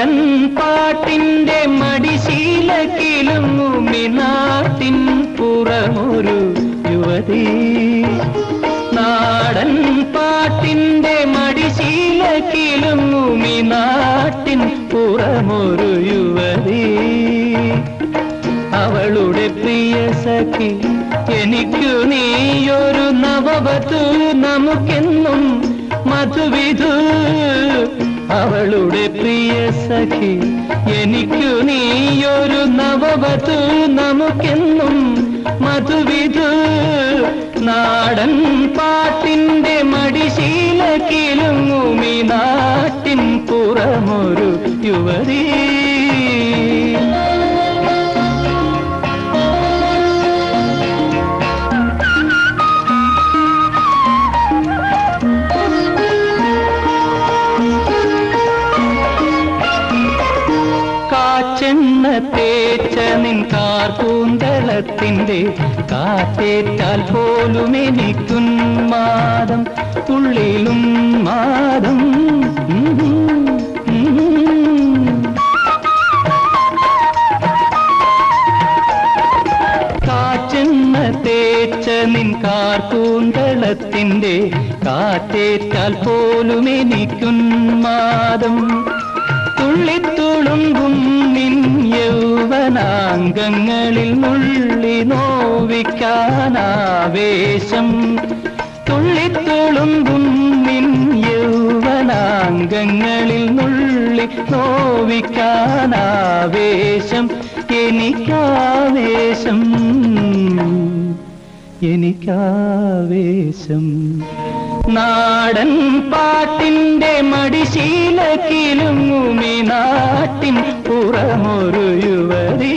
നാടൻ പാട്ടിന്റെ മടിശീലക്കിലുങ്ങുമി നാട്ടിൻ പുറമൊരു യുവതി. നാടൻ പാട്ടിന്റെ മടിശീലക്കിലുങ്ങുമി നാട്ടിൻ പുറമൊരു യുവതി. അവളുടെ പ്രിയ സഖി എനിക്കു നീയൊരു നവവധു നമുക്കെന്നും മധുവിധു. അവളുടെ പ്രിയ സഖി എനിക്കു നീയൊരു നവവധു. നമുക്കെന്നും മധുവിധു. നാടൻ പാട്ടിന്റെ മടിശീലക്കിലുങ്ങുമി നാട്ടിൻ പുറമൊരു യുവതീ. നിൻ കാത്തേറ്റാൽ പോലും എനിക്കുന്മാദം ഉള്ളിലും മാദം. കാറ്റെന്ന തേച്ച നിൻ കാർപൂന്തളത്തിന്റെ കാറ്റേറ്റാൽ പോലും എനിക്കുന്മാദം തുള്ളിത്തുളുമ്പും നിൻ യൗവനാംഗങ്ങളിൽ നുള്ളി നോവിക്കാനാവേശം. തുള്ളിത്തുളുമ്പും നിൻ യൗവനാംഗങ്ങളിൽ നുള്ളി നോവിക്കാനാവേശം. എനിക്കാവേശം. എനിക്കാവേശം. നാടൻ പാട്ടിന്റെ മടിശീലക്കിലും നാട്ടിൻ പുറമൊരു യുവതി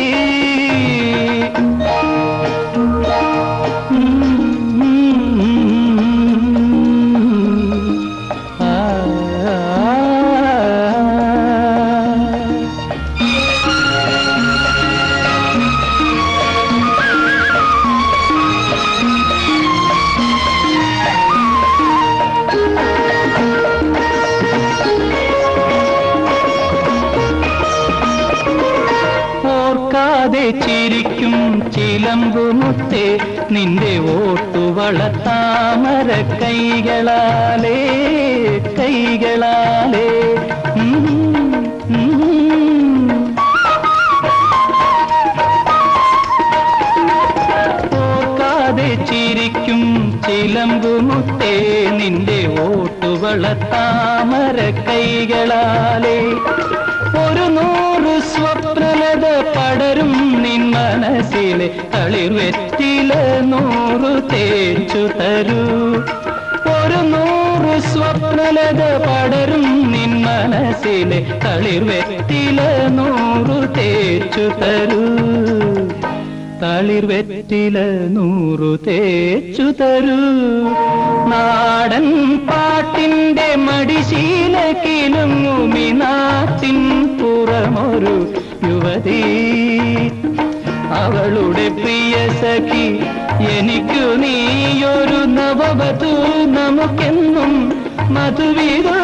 ചിരിക്കും ചിലമ്പുമുത്തേ നിന്റെ ഓട്ടുവള താമര കൈകളാലേ കൈകളാലേ. ഓർക്കാതെ ചിരിക്കും ചിലമ്പുമുത്തേ നിന്റെ ഓട്ടുവള താമര കൈകളാലേ തളിർവെറ്റില നൂറ് തേച്ചു തരൂ. ഒരു നൂറ് സ്വപ്നലത പടരും നിൻ മനസ്സിലെ തളിർ വെറ്റില നൂറ് തേച്ചു തരൂ. തളിർ വെറ്റില നൂറു തേച്ചു തരൂ. നാടൻ പാട്ടിന്റെ മടിശീലക്കിലും നാട്ടിൻ പുറമൊരു യുവതി അവളുടെ പ്രിയ സഖി എനിക്കു നീയൊരു നവവധു. നമുക്കെന്നും മധുവിധു